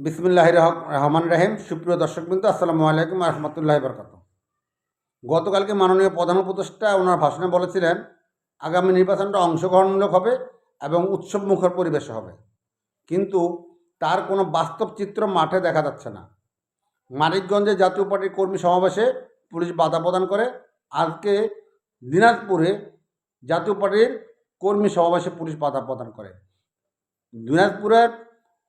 বিসমিল্লাহ রহমান রাহিম। সুপ্রিয় দর্শকবৃন্দ, আসসালামু আলাইকুম রহমতুল্লাহ বরকাত গতকালকে মাননীয় প্রধান উপদেষ্টা ওনার ভাষণে বলেছিলেন, আগামী নির্বাচনটা অংশগ্রহণমূলক হবে এবং উৎসবমুখর পরিবেশ হবে। কিন্তু তার কোনো বাস্তব চিত্র মাঠে দেখা যাচ্ছে না। মানিকগঞ্জে জাতীয় পার্টির কর্মী সমাবেশে পুলিশ বাধা প্রদান করে। আজকে দিনাজপুরে জাতীয় পার্টির কর্মী সমাবেশে পুলিশ বাধা প্রদান করে। দিনাজপুরের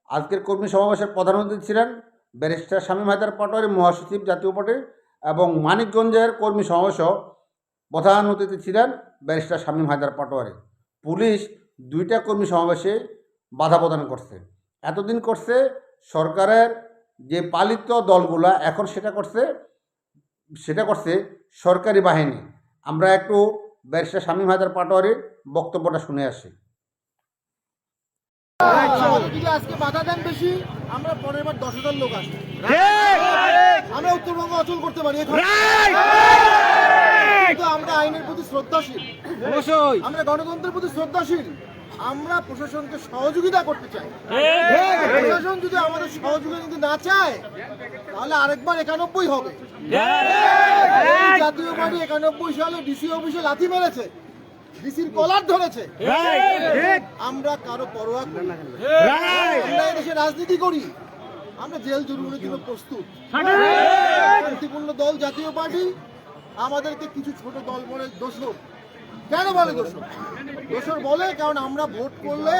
আজকের কর্মী সমাবেশের প্রধান অতিথি ছিলেন ব্যারিস্টার শামীম হায়দার পাটোয়ারি, মহাসচিব জাতীয় পার্টির এবং মানিকগঞ্জের কর্মী সমাবেশও প্রধান অতিথি ছিলেন ব্যারিস্টার শামীম হায়দার পাটোয়ারি। পুলিশ দুইটা কর্মী সমাবেশে বাধা প্রদান করছে। এতদিন করছে সরকারের যে পালিত দলগুলা, এখন সেটা করছে সেটা করছে সরকারি বাহিনী। আমরা একটু ব্যারিস্টার শামীম হায়দার পাটোয়ারির বক্তব্যটা শুনে আসি। আজকে বাধা দেন বেশি আমরা পরের বার দশ হাজার লোক আসব। আমরা উত্তরবঙ্গ অচল করতে পারি কিন্তু আমরা আইনের প্রতি শ্রদ্ধাশীল। আমরা গণতন্ত্রের প্রতি শ্রদ্ধাশীল। আমরা প্রশাসনকে সহযোগিতা করতে চাই। প্রশাসন যদি আমাদের সহযোগিতা যদি না চায় তাহলে আরেকবার একানব্বই হবে। জাতীয় পার্টি একানব্বই সালে ডিসি অফিসে লাথি মেরেছে। ডিসির কলার ধরেছে। আমরা কারও পরোয়া করি আমরা এদেশে রাজনীতি করি। আমরা জেল জরুরের জন্য প্রস্তুত। শান্তিপূর্ণ দল জাতীয় পার্টি আমাদেরকে কিছু ছোট দল বলে দোষর কেন বলে দোষর দোষর বলে কারণ আমরা ভোট করলে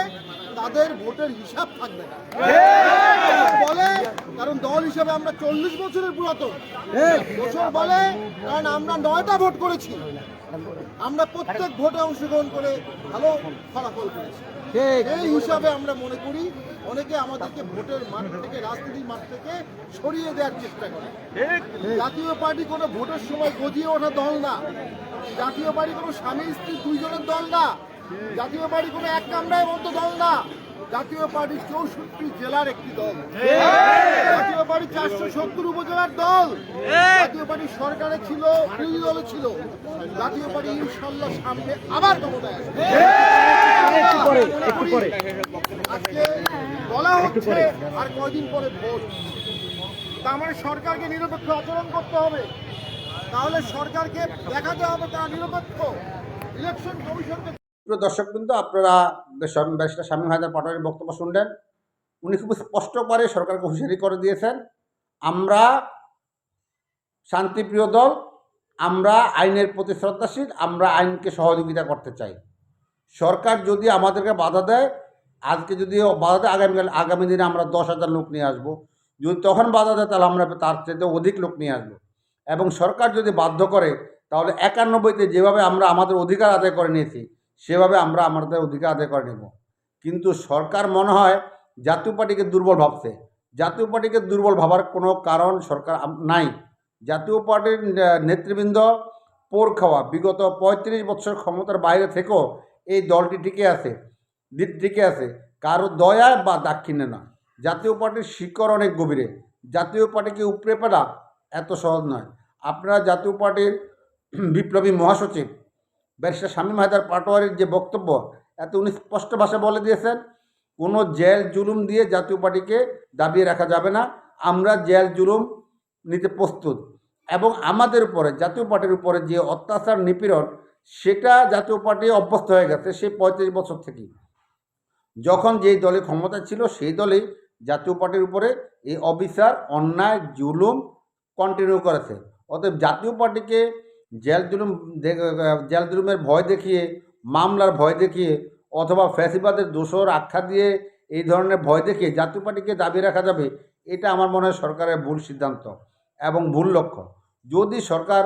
তাদের ভোটের হিসাব থাকবে না। বলে, কারণ দল হিসাবে আমরা চল্লিশ বছরের পুরাতন। দোষর বলে, কারণ আমরা নয়টা ভোট করেছি। আমরা প্রত্যেক ভোটে অংশগ্রহণ করে ভালো ফলাফল করেছি। এই হিসাবে আমরা মনে করি, অনেকে আমাদেরকে ভোটের মাঠ থেকে, রাজনীতির মাঠ থেকে সরিয়ে দেওয়ার চেষ্টা করে। জাতীয় পার্টি কোনো ভোটের সময় গজিয়ে ওঠা দল না। জাতীয় পার্টি কোনো স্বামী, স্ত্রী, দুইজনের দল না। জাতীয় পার্টি কোনো এক কামরায় মতো দল না। জাতীয় পার্টি চৌষট্টি জেলার একটি দল। জাতীয় পার্টি চারশো সত্তর উপজেলার দল। জাতীয় পার্টি সরকারে ছিল বিরোধী দলে ছিল। জাতীয় পার্টি ইনশাল্লাহ সামনে আবার ক্ষমতায় আসবে। আজকে বলা হচ্ছে আর কয়দিন পরে ভোট। তার মানে সরকারকে নিরপেক্ষ আচরণ করতে হবে। তাহলে সরকারকে দেখাতে হবে তারা নিরপেক্ষ। ইলেকশন কমিশনকে প্রিয় দর্শক দর্শকবৃন্দ, আপনারা ব্যারিস্টার স্বামী হায়দার পাটোয়ারির বক্তব্য শুনলেন। উনি খুব স্পষ্ট করে সরকারকে হুঁশিয়ারি করে দিয়েছেন, আমরা শান্তিপ্রিয় দল, আমরা আইনের প্রতি শ্রদ্ধাশীল, আমরা আইনকে সহযোগিতা করতে চাই। সরকার যদি আমাদেরকে বাধা দেয়, আজকে যদি বাধা দেয়, আগামীকাল, আগামী দিনে আমরা দশ হাজার লোক নিয়ে আসব। যদি তখন বাধা দেয়, তাহলে আমরা তার চাইতে অধিক লোক নিয়ে আসব। এবং সরকার যদি বাধ্য করে, তাহলে একানব্বইতে যেভাবে আমরা আমাদের অধিকার আদায় করে নিয়েছি সেভাবে আমরা আমাদের অধিকার আদায় করে নেব। কিন্তু সরকার মনে হয় জাতীয় পার্টিকে দুর্বল ভাবছে। জাতীয় পার্টিকে দুর্বল ভাবার কোনো কারণ সরকার নাই। জাতীয় পার্টির নেতৃবৃন্দ পোর খাওয়া, বিগত পঁয়ত্রিশ বছর ক্ষমতার বাইরে থেকেও এই দলটি টিকে আছে টিকে আছে। কারও দয়া বা দাক্ষিণ্যে না। জাতীয় পার্টির শিকড় অনেক গভীরে। জাতীয় পার্টিকে উপড়ে ফেলা এত সহজ নয়। আপনারা জাতীয় পার্টির বিপ্লবী মহাসচিব ব্যারিস্টার শামীম হায়দার পাটোয়ারির যে বক্তব্য, এত উনি স্পষ্ট ভাষায় বলে দিয়েছেন, কোনো জেল জুলুম দিয়ে জাতীয় পার্টিকে দাবিয়ে রাখা যাবে না, আমরা জেল জুলুম নিতে প্রস্তুত। এবং আমাদের উপরে, জাতীয় পার্টির উপরে যে অত্যাচার নিপীড়ন, সেটা জাতীয় পার্টি অভ্যস্ত হয়ে গেছে সেই পঁয়ত্রিশ বছর থেকেই যখন যেই দলে ক্ষমতা ছিল, সেই দলেই জাতীয় পার্টির উপরে এই অবিচার, অন্যায়, জুলুম কন্টিনিউ করেছে। অতএব জাতীয় পার্টিকে জেল জুলুম জেল জুলুমের ভয় দেখিয়ে, মামলার ভয় দেখিয়ে, অথবা ফ্যাসিবাদের দোষর আখ্যা দিয়ে এই ধরনের ভয় দেখিয়ে জাতীয় পার্টিকে দাবি রাখা যাবে, এটা আমার মনে হয় সরকারের ভুল সিদ্ধান্ত এবং ভুল লক্ষ্য। যদি সরকার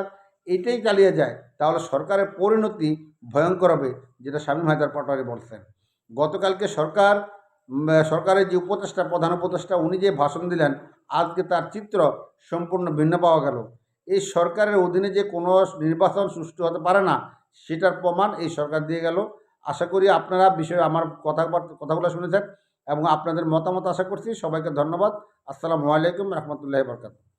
এটাই চালিয়ে যায়, তাহলে সরকারের পরিণতি ভয়ঙ্কর হবে, যেটা স্বামী হায়দার পাটোয়ারি বলছেন। গতকালকে সরকার সরকারের যে উপদেষ্টা, প্রধান উপদেষ্টা, উনি যে ভাষণ দিলেন, আজকে তার চিত্র সম্পূর্ণ ভিন্ন পাওয়া গেল। এই সরকারের অধীনে যে কোনো নির্বাচন সুষ্ঠু হতে পারে না, সেটার প্রমাণ এই সরকার দিয়ে গেল। আশা করি আপনারা বিষয়ে আমার কথা কথাগুলো শুনেছেন এবং আপনাদের মতামত আশা করছি। সবাইকে ধন্যবাদ। আসসালামু আলাইকুম রহমতুল্লাহ বরকাত